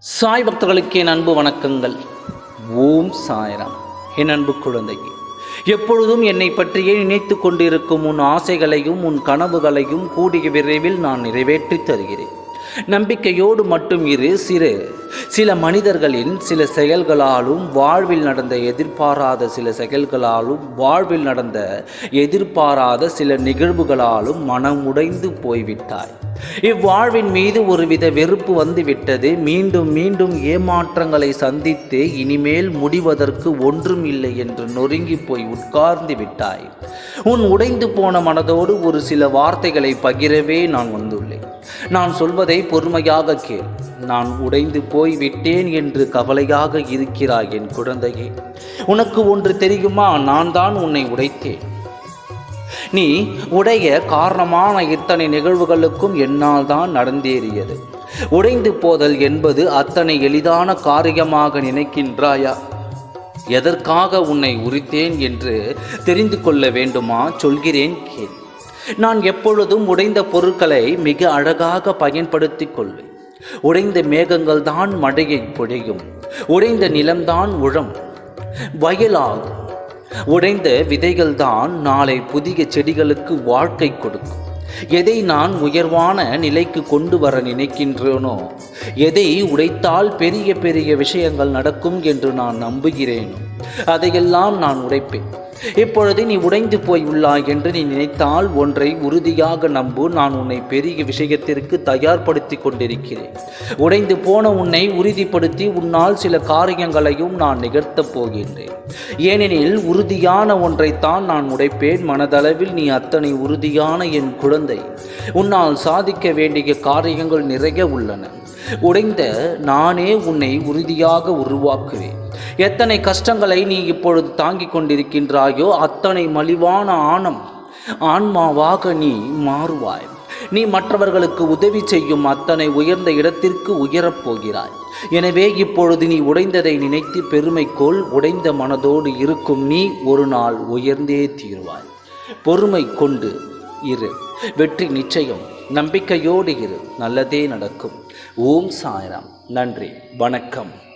சாய் பக்தர்களுக்கே அன்பு வணக்கங்கள். ஓம் சாய்ராம். என் அன்பு குழந்தையே எப்பொழுதும் என்னை பற்றியே நினைத்து கொண்டிருக்கும் உன் ஆசைகளையும் உன் கனவுகளையும் கூடிய விரைவில் நான் நிறைவேற்றி தருகிறேன். நம்பிக்கையோடு மட்டும் இரு சிறு. சில மனிதர்களின் சில செயல்களாலும் வாழ்வில் நடந்த எதிர்பாராத சில செயல்களாலும் வாழ்வில் நடந்த எதிர்பாராத சில நிகழ்வுகளாலும் மனம் உடைந்து போய்விட்டாய். இவ்வாழ்வின் மீது ஒருவித வெறுப்பு வந்துவிட்டது. மீண்டும் மீண்டும் ஏமாற்றங்களை சந்தித்து இனிமேல் முடிவதற்கு ஒன்றும் இல்லை என்று நொறுங்கி போய் உட்கார்ந்து விட்டாய். உன் உடைந்து போன மனதோடு ஒரு சில வார்த்தைகளை பகிரவே நான் வந்துள்ளேன். நான் சொல்வதை பொறுமையாக கேள். நான் உடைந்து போய் விட்டேன் என்று கவலையாக இருக்கிறாய் என் குழந்தையே. உனக்கு ஒன்று தெரியுமா? நான் தான் உன்னை உடைத்தேன். நீ உடைய காரணமான இத்தனை நிகழ்வுகளுக்கும் என்னால் தான் நடந்தேறியது. உடைந்து போதல் என்பது அத்தனை எளிதான காரியமாக நினைக்கின்றாயா? எதற்காக உன்னை உரித்தேன் என்று தெரிந்து கொள்ள வேண்டுமா? சொல்கிறேன் கேள். நான் எப்பொழுதும் உடைந்த பொருட்களை மிக அழகாக பயன்படுத்திக் கொள்வேன். உடைந்த மேகங்கள் தான் மழையை பொழியும். உடைந்த நிலம்தான் உழம். வயலாகும். உடைந்த விதைகள் தான் நாளை புதிய செடிகளுக்கு வாழ்க்கை கொடுக்கும். எதை நான் உயர்வான நிலைக்கு கொண்டு வர நினைக்கின்றேனோ எதை உடைத்தால் பெரிய பெரிய விஷயங்கள் நடக்கும் என்று நான் நம்புகிறேனோ அதையெல்லாம் நான் உடைப்பேன். இப்பொழுது நீ உடைந்து போய் உள்ளாய் என்று நீ நினைத்தால் ஒன்றை உறுதியாக நம்பு. நான் உன்னை பெரிய விஷயத்திற்கு தயார்படுத்தி கொண்டிருக்கிறேன். உடைந்து போன உன்னை உறுதிப்படுத்தி உன்னால் சில காரியங்களையும் நான் நிகழ்த்தப் போகின்றேன். ஏனெனில் உறுதியான ஒன்றைத்தான் நான் உடைப்பேன். மனதளவில் நீ அத்தனை உறுதியான என் குழந்தை. உன்னால் சாதிக்க வேண்டிய காரியங்கள் நிறைய உள்ளன. உடைந்த நானே உன்னை உறுதியாக உருவாக்குவேன். எத்தனை கஷ்டங்களை நீ இப்பொழுது தாங்கிக் கொண்டிருக்கின்றாயோ அத்தனை மலிவான ஆணம் ஆன்மாவாக நீ மாறுவாய். நீ மற்றவர்களுக்கு உதவி செய்யும் அத்தனை உயர்ந்த இடத்திற்கு உயரப் போகிறாய். எனவே இப்பொழுது நீ உடைந்ததை நினைத்து பெருமைக்கோள் உடைந்த மனதோடு இருக்கும் நீ ஒரு நாள் உயர்ந்தே தீர்வாய். பொறுமை கொண்டு இரு. வெற்றி நிச்சயம். நம்பிக்கையோடு இரு நல்லதே நடக்கும். ஓம் சாய்ராம். நன்றி வணக்கம்.